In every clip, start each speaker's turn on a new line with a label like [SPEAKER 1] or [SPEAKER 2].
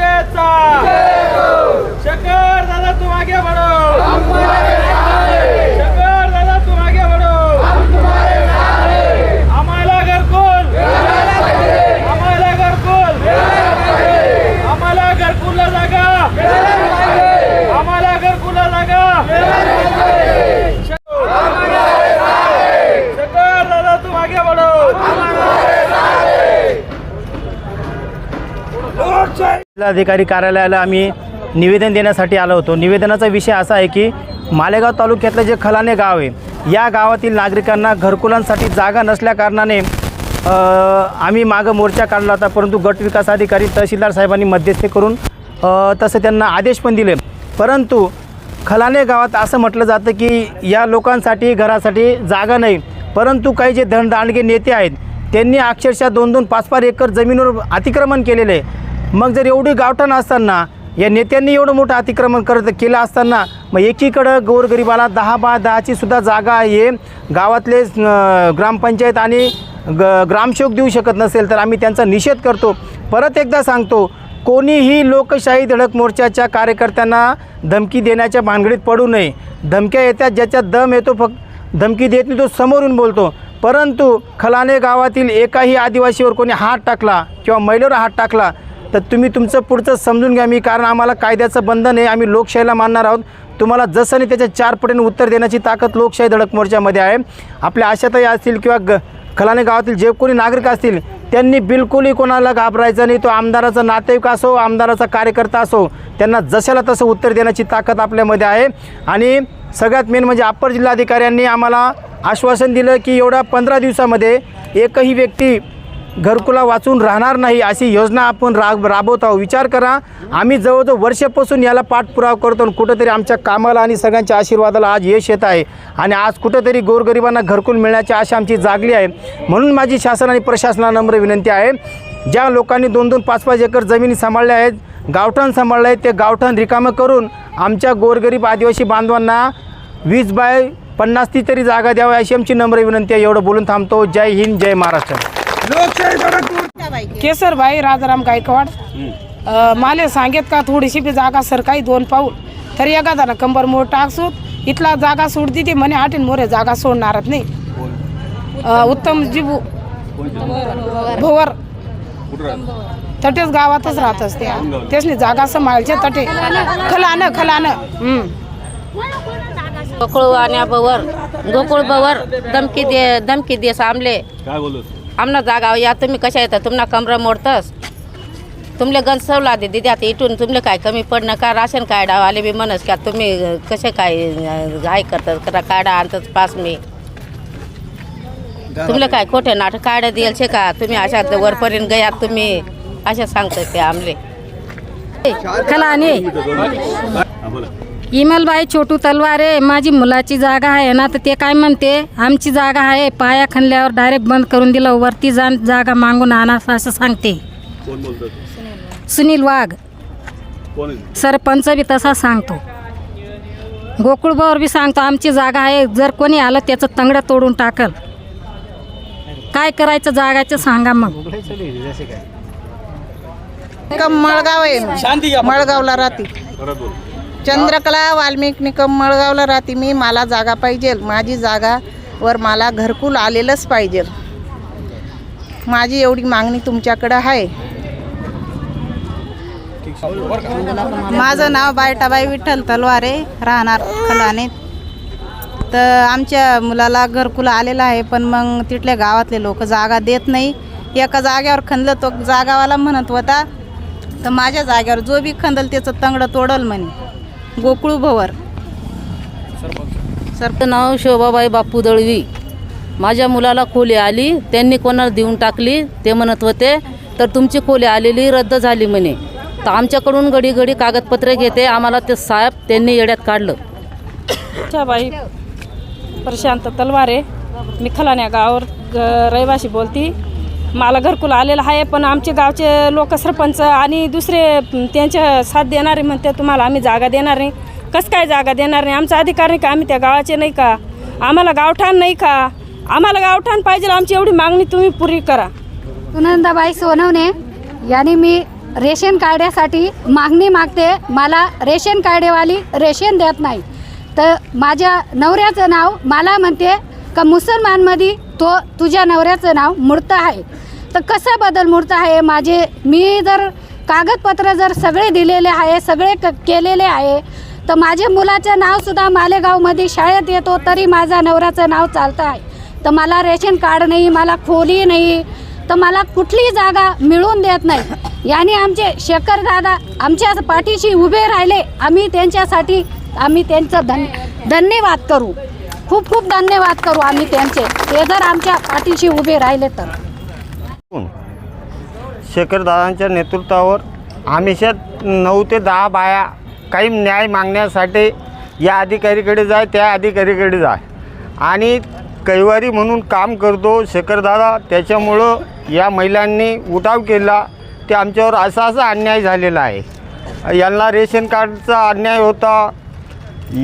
[SPEAKER 1] धडक मोर्चाचा शकर दादा तुम आगे बढ़ो शकर दादा तुम आगे बढ़ो आम्हाला घरकुल आम्हाला घरकुल आम्हाला घरकुलला जागा आम्हाला घरकुलला जागा शकर दादा तुम आगे बढ़ो
[SPEAKER 2] जिल्हाधिकारी कार्यालयाला आम्ही निवेदन देण्यासाठी आलो होतो. निवेदनाचा विषय असा आहे की मालेगाव तालुक्यातलं जे खलाने गाव आहे या गावातील नागरिकांना घरकुलांसाठी जागा नसल्याकारणाने आम्ही मागं मोर्चा काढला होता परंतु गट विकास अधिकारी तहसीलदार साहेबांनी मध्यस्थी करून तसं त्यांना आदेश पण दिले. परंतु खलाने गावात असं म्हटलं जातं की या लोकांसाठी घरासाठी जागा नाही परंतु काही जे धनदांडगे नेते आहेत त्यांनी अक्षरशः दोन दोन पाच पाच एकर जमिनीवर अतिक्रमण केलेले आहे. मग जर एवढी गावठाण असताना या नेत्यांनी एवढं मोठं अतिक्रमण करत केलं असताना मग एकीकडं गोरगरिबाला दहा बा दहाची सुद्धा जागा आहे. गावातले ग्रामपंचायत आणि ग ग्रामसेवक देऊ शकत नसेल तर आम्ही त्यांचा निषेध करतो. परत एकदा सांगतो कोणीही लोकशाही धडक मोर्चाच्या कार्यकर्त्यांना धमकी देण्याच्या भानगडीत पडू नये. धमक्या येतात ज्याच्यात दम येतो फक्त धमकी देत नाही तो समोरून बोलतो. परंतु खलाने गावातील एकाही आदिवासीवर कोणी हात टाकला किंवा महिलेवर हात टाकला तर तुम्ही तुमचं पुढचं समजून घ्या. मी कारण आम्हाला कायद्याचं बंधन आहे. आम्ही लोकशाहीला मानणार आहोत. तुम्हाला जसं नाही त्याच्या चार पटीने उत्तर देण्याची ताकद लोकशाही धडक मोर्चामध्ये आहे. आपल्या आशाताई असतील किंवा ग खलाने गावातील जे कोणी नागरिक असतील त्यांनी बिलकुलही कोणाला घाबरायचं नाही. तो आमदाराचा नातेवाईक असो आमदाराचा कार्यकर्ता असो त्यांना जशाला तसं उत्तर देण्याची ताकद आपल्यामध्ये आहे. आणि सगळ्यात मेन म्हणजे अप्पर जिल्हाधिकाऱ्यांनी आम्हाला आश्वासन दिलं की एवढ्या पंधरा दिवसामध्ये एकही व्यक्ती घरकुला वाचून राहणार नाही अशी योजना आपण राब राबवत आहोत. विचार करा. आम्ही जवळजवळ वर्षापासून याला पाठपुरावा करतो आणि कुठंतरी आमच्या कामाला आणि सगळ्यांच्या आशीर्वादाला आज यश येत आहे. आणि आज कुठंतरी गोरगरिबांना घरकुल मिळण्याची आशा आमची जागली आहे. म्हणून माझी शासन आणि प्रशासनाला नम्र विनंती आहे. ज्या लोकांनी दोन दोन पाच पाच एकर जमिनी सांभाळल्या आहेत गावठाण सांभाळलं आहे ते गावठाण रिकामं करून आमच्या गोरगरीब आदिवासी बांधवांना वीस बाय पन्नास ती तरी जागा द्यावी अशी आमची नम्र विनंती आहे. एवढं बोलून थांबतो. जय हिंद जय महाराष्ट्र.
[SPEAKER 3] केसरबाई राजाराम गायकवाड. अ, माले सांगेत का थोडीशी बी जागा सरकारी दोन पाऊल. तर एखादा कंबर मोड टाकसूत इथला जागा सोडती ते म्हणे आठीन मोरे जागा सोडणारच नाही. अ, उत्तम जिबू. भोवर. तटेच गावातच राहतच त्या. तेच जागा सांभाळचे तटे. खलानं खलानं. हम्म.
[SPEAKER 4] गोकुळ आणि बवर गोकुळ बवर धमकी दे धमकी दे सामले.
[SPEAKER 5] काय बोलत?
[SPEAKER 4] आमना जागा या तुम्ही कशा येतात तुम्हाला कमरा मोडतस? तुमले गंज सवला दे दिदी आता इथून तुमले काय कमी पडणं? का राशन कार्ड आले बी म्हणस का तुम्ही कसे काय काय करतात? करा कार्ड आणतात पास मी. तुमले काय खोटे नाटक कार्ड द्यायचे का? तुम्ही अशा वरपर्यंत गयात तुम्ही अशा सांगतात ते आमले.
[SPEAKER 6] खलाने इमलबाई छोटू तलवारे माझी मुलाची जागा आहे ना तर ते काय म्हणते? आमची जागा आहे पाया खणल्यावर डायरेक्ट बंद करून दिलं वरती जा जागा मागून आणा असं सांगते. सुनील वाघ.
[SPEAKER 5] कोण आहे?
[SPEAKER 6] सरपंच बी तसा सांगतो. गोकुळबावर बी सांगतो आमची जागा आहे जर कोणी आलं त्याचं तंगडं तोडून टाकल. काय करायचं जागाचं सांगा मग.
[SPEAKER 7] मळगाव आहे मळगावला राहते. चंद्रकला वाल्मिक निकम मळगावला राहते मी. मला जागा पाहिजे. माझी जागा वर मला घरकुल आलेलंच पाहिजे. माझी एवढी मागणी तुमच्याकडं आहे. माझं नाव बायटाबाई विठ्ठल तलवारे राहणार खलाने. तर आमच्या मुलाला घरकुल आलेलं आहे पण मग तिथल्या गावातले लोक जागा देत नाही. एका जाग्यावर खणलं तो जागावाला म्हणत होता तर माझ्या जाग्यावर जो बी खंदल त्याचं तंगडं तोडल म्हणे. गोकुळ भवर.
[SPEAKER 4] सरचं नाव शोभाबाई बापू दळवी. माझ्या मुलाला खोली आली त्यांनी कोणाला देऊन टाकली ते म्हणत होते तर तुमची खोली आलेली रद्द झाली म्हणे.
[SPEAKER 8] तर आमच्याकडून घडी घडी कागदपत्रे घेते आम्हाला ते साहेब त्यांनी येड्यात काढलं.
[SPEAKER 9] बाई प्रशांत तलवारे मी खलाण्या गावावर रहिवाशी रहिवासी बोलती. मला घरकुल आलेलं आहे पण आमचे गावचे लोक सरपंच आणि दुसरे त्यांच्या साथ देणारे म्हणते तुम्हाला आम्ही जागा देणार नाही. कसं काय जागा देणार नाही? आमचा अधिकार नाही का? आम्ही त्या गावाचे नाही का? आम्हाला गावठाण नाही का? आम्हाला गावठाण पाहिजे आमची एवढी मागणी तुम्ही पुरी करा.
[SPEAKER 10] सुनंदाबाई सोनवणे यांनी मी रेशन कार्डासाठी मागणी मागते मला रेशन कार्डेवाली रेशन देत नाही. तर माझ्या नवऱ्याचं नाव मला म्हणते का मुसलमानमध्ये तो तुझ्या नवऱ्याचं नाव मूर्त आहे. तर कसा बदल मूर्त आहे? माझे मी जर कागदपत्र जर सगळे दिलेले आहे सगळे क केलेले आहे तर माझ्या मुलाचं नावसुद्धा मालेगावमध्ये शाळेत येतो तरी माझा नवऱ्याचं नाव चालतं आहे. तर मला रेशन कार्ड नाही मला खोली नाही तर मला कुठलीही जागा मिळून देत नाही. याने आमचे शेखर दादा आमच्या पाठीशी उभे राहिले. आम्ही त्यांच्यासाठी आम्ही त्यांचं धन धन्यवाद करू. खूप खूप धन्यवाद करू आम्ही त्यांचे. ते जर आमच्या पाठीशी उभे राहिले तर.
[SPEAKER 11] शेखरदादांच्या नेतृत्वावर हमेशा नऊ ते दहा बाया काही न्याय मागण्यासाठी या अधिकारीकडे जाय त्या अधिकारीकडे जाय. आणि कैवारी म्हणून काम करतो शेखरदादा. त्याच्यामुळं या महिलांनी उठाव केला. ते आमच्यावर असा असा अन्याय झालेला आहे. यांना रेशन कार्डचा अन्याय होता.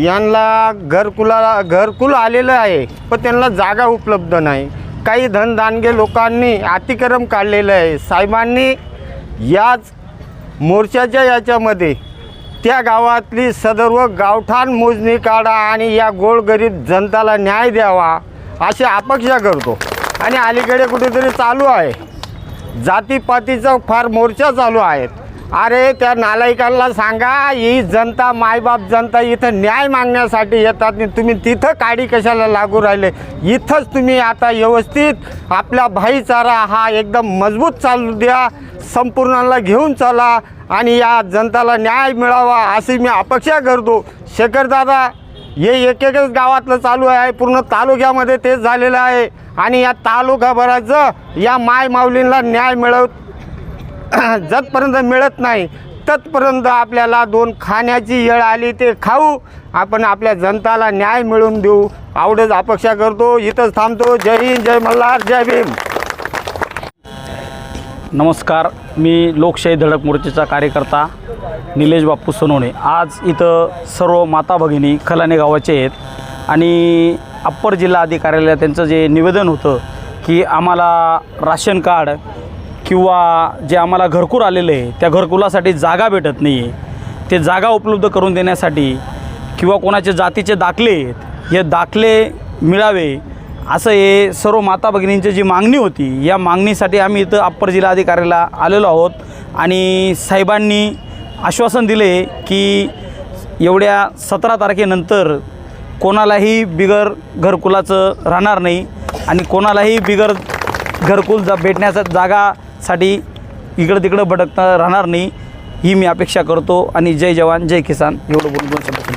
[SPEAKER 11] यांना घरकुला घरकुल आलेलं आहे पण त्यांना जागा उपलब्ध नाही. काही धनदानगे लोकांनी अतिक्रम काढलेलं आहे. साहेबांनी याच मोर्चाच्या याच्यामध्ये त्या गावातली सदर्व गावठाण मोजणी काढा आणि या गोळगरीब जनताला न्याय द्यावा अशी अपेक्षा करतो. आणि अलीकडे कुठेतरी चालू आहे. जातीपातीचा फार मोर्चा चालू आहेत. अरे त्या नालायकांना सांगा ही जनता मायबाप जनता इथं न्याय मागण्यासाठी येतात तुम्ही तिथं काडी कशाला लागू राहिले? इथंच तुम्ही आता व्यवस्थित आपला भाईचारा हा एकदम मजबूत चालू द्या संपूर्णाला घेऊन चला आणि या जनताला न्याय मिळावा अशी मी अपेक्षा करतो. शेखरदादा हे एक एकच गावातलं चालू आहे पूर्ण तालुक्यामध्ये तेच झालेलं आहे आणि या तालुकाभराचं या माय माऊलींना न्याय मिळव जतपर्यंत मिळत नाही तत्पर्यंत आपल्याला दोन खाण्याची येळ आली ते खाऊ. आपण आपल्या जनताला न्याय मिळवून देऊ. आवडच अपेक्षा करतो. इथंच थांबतो. जय हिंद जय मल्हार जय भीम.
[SPEAKER 12] नमस्कार. मी लोकशाही धडक मोर्चाचा कार्यकर्ता निलेश बाप्पू सोनवणे आज इथं सर्व माता भगिनी खलाने गावाचे आहेत. आणि अप्पर जिल्हा अधिकाऱ्याला त्यांचं जे निवेदन होतं की आम्हाला राशन कार्ड किंवा जे आम्हाला घरकुल आलेलं आहे त्या घरकुलासाठी जागा भेटत नाही आहे. ते जागा उपलब्ध करून देण्यासाठी किंवा कोणाचे जातीचे दाखले आहेत हे दाखले मिळावे असं हे सर्व माता भगिनींची जी मागणी होती या मागणीसाठी आम्ही इथं अप्पर जिल्हाधिकाऱ्याला आलेलो आहोत आणि साहेबांनी आश्वासन दिले की एवढ्या सतरा तारखेनंतर कोणालाही बिगर घरकुलाचं राहणार नाही आणि कोणालाही बिगर घरकुल जा भेटण्याचा जागा साठी इकडं तिकडं भटकता राहणार नाही ही मी अपेक्षा करतो. आणि जय जवान जय किसान. एवढं बोलून दोन शब्द